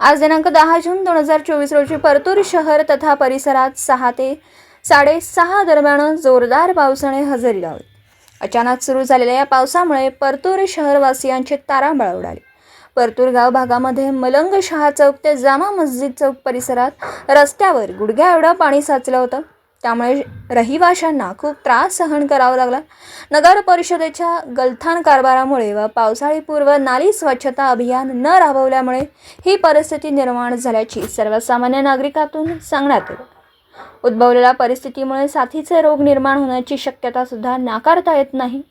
आज दिनांक दहा जून दोन हजार चोवीस रोजी परतूर शहर तथा परिसरात सहा ते साडेसहा दरम्यान जोरदार पावसाने हजेरी लावली. अचानक सुरू झालेल्या या पावसामुळे परतूर शहरवासियांची तारांबळ उडाली. परतूर गाव भागामध्ये मलंग शहा चौक ते जामा मस्जिद चौक परिसरात रस्त्यावर गुडघ्या एवढं पाणी साचलं होतं. त्यामुळे रहिवाशांना खूप त्रास सहन करावा लागला. नगर परिषदेच्या गलथान कारभारामुळे व पावसाळीपूर्व नाली स्वच्छता अभियान न राबवल्यामुळे ही परिस्थिती निर्माण झाल्याची सर्वसामान्य नागरिकातून सांगण्यात येते. उद्भवलेल्या परिस्थितीमुळे साथीचे रोग निर्माण होण्याची शक्यता सुद्धा नाकारता येत नाही.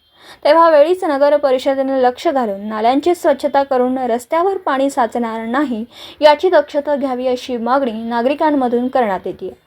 तेव्हा वेळीच नगर परिषदेने लक्ष घालून नाल्यांची स्वच्छता करून रस्त्यावर पाणी साचणार नाही याची दक्षता घ्यावी अशी मागणी नागरिकांमधून करण्यात येते.